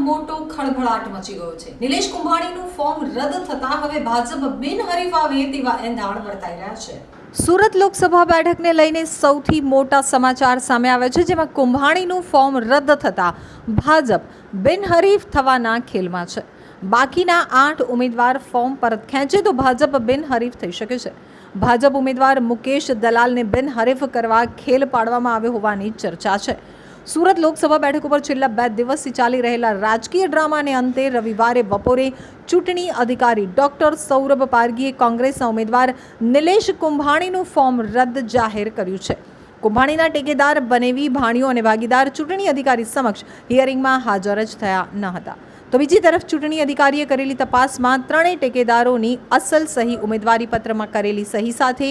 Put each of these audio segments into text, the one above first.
મચી ગયો છે. નિલેશ કુંભાણીનું ફોર્મ રદ થતા હવે ભાજપ બિનહરીફ આવે તેવા એંધાણ વર્તાઈ રહ્યા છે. સુરત લોકસભા બેઠકને લઈને સૌથી મોટા સમાચાર સામે આવ્યા છે, જેમાં કુંભાણીનું ફોર્મ રદ થતાં ભાજપ બિનહરીફ થવાના ખેલમાં છે. બાકીના આઠ ઉમેદવાર ફોર્મ પરત ખેંચે તો ભાજપ બિનહરીફ થઈ શકે છે. ભાજપ ઉમેદવાર મુકેશ દલાલને બિનહરીફ કરવા ખેલ પાડવામાં આવ્યો હોવાની ચર્ચા છે. સુરત લોકસભા બેઠક ઉપર છેલ્લા બે દિવસથી ચાલી રહેલા રાજકીય ડ્રામાને અંતે રવિવારે બપોરે ચૂંટણી અધિકારી ડોક્ટર સૌરભ પારગીએ કોંગ્રેસના ઉમેદવાર નિલેશ કુંભાણીનું ફોર્મ રદ જાહેર કર્યું છે. કુંભાણીના ટેકેદાર બનેવી, ભાણીઓ અને ભાગીદાર ચૂંટણી અધિકારી સમક્ષ હિયરિંગમાં હાજર જ થયા ન હતા. તો બીજી તરફ ચૂંટણી અધિકારીએ કરેલી તપાસમાં ત્રણેય ટેકેદારોની અસલ સહી ઉમેદવારી પત્રમાં કરેલી સહી સાથે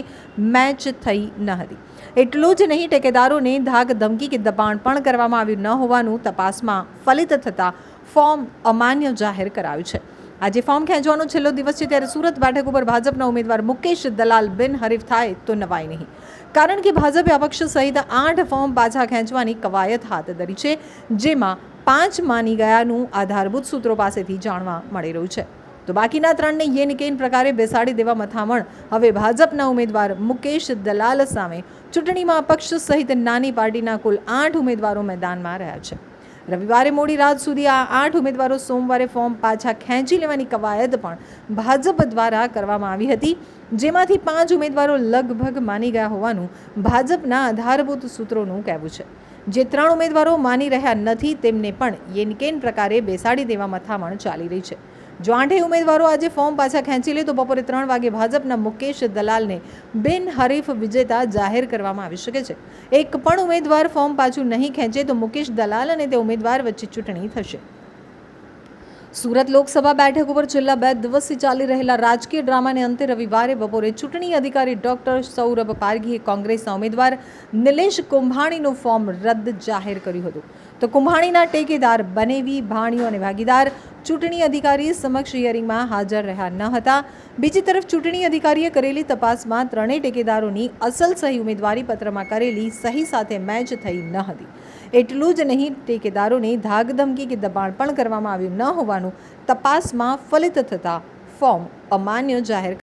મેચ થઈ ન હતી. એટલું જ નહીં, ટેકેદારોને ધાક ધમકી કે દબાણ પણ કરવામાં આવ્યું ન હોવાનું તપાસમાં ફલિત થતાં ફોર્મ અમાન્ય જાહેર કરાયું છે. આજે ફોર્મ ખેંચવાનો છેલ્લો દિવસ છે ત્યારે સુરત બેઠક ઉપર ભાજપના ઉમેદવાર મુકેશ દલાલ બિન હરીફ થાય તો નવાય નહીં. કારણ કે ભાજપે અપક્ષ સહિત આઠ ફોર્મ પાછા ખેંચવાની કવાયત હાથ ધરી છે, જેમાં પાંચ માની ગયાનું આધારભૂત સૂત્રો પાસેથી જાણવા મળી રહ્યું છે. તો બાકીના ત્રણને યેન કેન પ્રકારે બેસાડી દેવા મથામણ હવે ભાજપના ઉમેદવાર મુકેશ દલાલ સામે ચૂંટણીમાં અપક્ષ સહિત નાની પાર્ટીના કુલ આઠ ઉમેદવારો મેદાનમાં રહ્યા છે. રવિવારે મોડી રાત સુધી આ આઠ ઉમેદવારો સોમવારે ફોર્મ પાછા ખેંચી લેવાની કવાયત પણ ભાજપ દ્વારા કરવામાં આવી હતી. જેમાંથી પાંચ ઉમેદવારો લગભગ માની ગયા હોવાનું ભાજપના આધારભૂત સૂત્રોનું કહેવું છે. જે ત્રણ ઉમેદવારો માની રહ્યા નથી તેમને પણ યેનકેન પ્રકારે બેસાડી દેવા મથામણ ચાલી રહી છે. જો આઠેય ઉમેદવારો આજે ફોર્મ પાછા ખેંચી લે તો બપોરે ત્રણ વાગે ભાજપના મુકેશ દલાલને બિનહરીફ વિજેતા જાહેર કરવામાં આવી શકે છે. એક પણ ઉમેદવાર ફોર્મ પાછું નહીં ખેંચે તો મુકેશ દલાલ અને તે ઉમેદવાર વચ્ચે ચૂંટણી થશે. સુરત લોકસભા બેઠક ઉપર છેલ્લા બે દિવસથી ચાલી રહેલા રાજકીય ડ્રામાને અંતે રવિવારે બપોરે ચૂંટણી અધિકારી ડોક્ટર સૌરભ પારઘીએ કોંગ્રેસના ઉમેદવાર નિલેશ કુંભાણીનું ફોર્મ રદ જાહેર કર્યું હતું. તો કુંભાણીના ટેકેદાર બનેવી, ભાણીઓ અને ભાગીદાર ચૂંટણી અધિકારી સમક્ષ હિયરિંગમાં હાજર રહ્યા ન હતા. બીજી તરફ ચૂંટણી અધિકારીએ કરેલી તપાસમાં ત્રણેય ટેકેદારોની અસલ સહી ઉમેદવારી પત્રમાં કરેલી સહી સાથે મેચ થઈ ન હતી. એટલું જ નહીં, ટેકેદારોને ધાકધમકી કે દબાણ પણ કરવામાં આવ્યું ન હોવાનું તપાસમાં ફલિત થતાં ફોર્મ અમાન્ય જાહેર